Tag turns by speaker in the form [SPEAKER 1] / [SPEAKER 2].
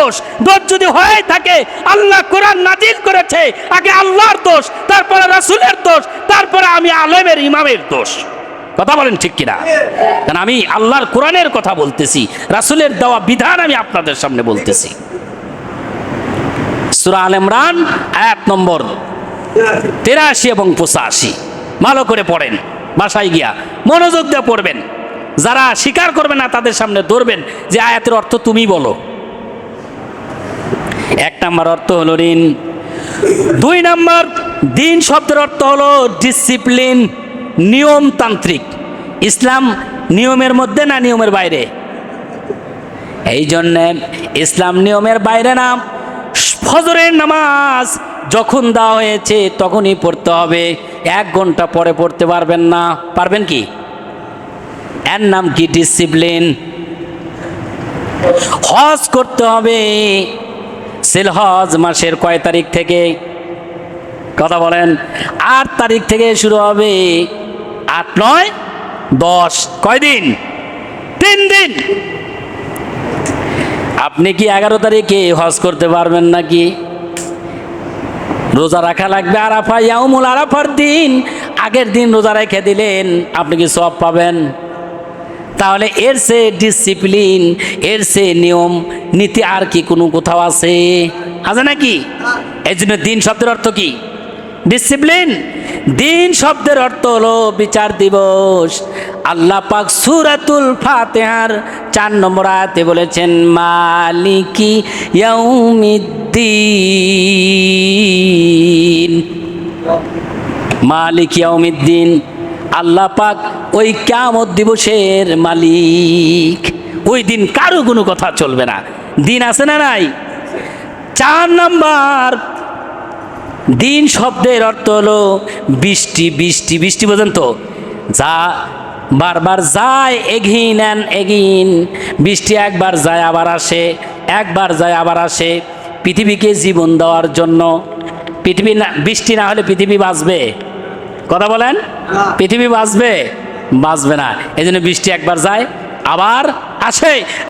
[SPEAKER 1] দোষ দোষ যদি হয়ে থাকে, আল্লাহ কোরআন নাজিল করেছে, আগে আল্লাহর দোষ, তারপরে রাসূলের দোষ, তারপরে আমি আলেমের, ইমামের দোষ। কথা বলেন ঠিক কিনা? কারণ আমি আল্লাহর কোরআনের কথা বলতেছি, রাসূলের দেওয়া বিধান আমি আপনাদের সামনে বলতেছি। সূরা আল ইমরান, আয়াত নম্বর তেরাশি এবং পঁচাশি। ভালো করে পড়েন, বাসায় গিয়া মনোযোগ দিয়ে পড়বেন। যারা স্বীকার করবে না, তাদের সামনে ধরবেন যে আয়াতের অর্থ তুমি বলো। এক নাম্বার অর্থ হলো ঋণ। দুই নাম্বার, দিন শব্দের অর্থ হলো ডিসিপ্লিন নিয়মতান্ত্রিক। ইসলাম নিয়মের মধ্যে না নিয়মের বাইরে? এই জন্যে ইসলাম নিয়মের বাইরে না। ফজরের নামাজ যখন দেওয়া হয়েছে তখনই পড়তে হবে। এক ঘণ্টা পরে পড়তে পারবেন না। পারবেন কি? এর নাম কি? ডিসিপ্লিন হজ করতে হবে। সেল হজ মাসের কয় তারিখ থেকে? কথা বলেন। আট তারিখ থেকে শুরু হবে আট নয়, দশ। কয় দিন? তিন দিন। আপনি কি এগারো তারিখে হজ করতে পারবেন নাকি? রোজা রাখা লাগবে আরাফা ইয়ামুল আরাফার দিন। আগের দিন রোজা রেখে দিলেন, আপনি কি সব পাবেন? তাহলে এর সে ডিসিপ্লিন এর সে নিয়ম নীতি আর কি, কোনো কোথাও আছে? আছে নাকি? এই জন্য দিন শব্দের অর্থ কি? ডিসিপ্লিন দিন শব্দের অর্থ হলো বিচার দিবস। আল্লাহ পাক সুরাতুল ফাতেহার চার নম্বর আয়াতে বলেছেন, মালিকি ইয়াউমিদ্দিন। মালিক ইয়াউমিদ্দিন। আল্লাহ পাক ওই কিয়ামত দিবসের মালিক। ওই দিন কারও কোনো কথা চলবে না। দিন আছে না নাই? চার নাম্বার। দিন শব্দের অর্থ হলো বৃষ্টি বৃষ্টি বৃষ্টি পর্যন্ত যা বারবার যায় এগিন অ্যান এগিন বৃষ্টি একবার যায় আবার আসে। একবার যায় আবার আসে। পৃথিবীকে জীবন দেওয়ার জন্য। পৃথিবী না বৃষ্টি না হলে পৃথিবী বাঁচবে? কথা বলেন? পৃথিবী বাঁচবে? বাঁচবে না। এই জন্য বৃষ্টি একবার যায় আবার আসে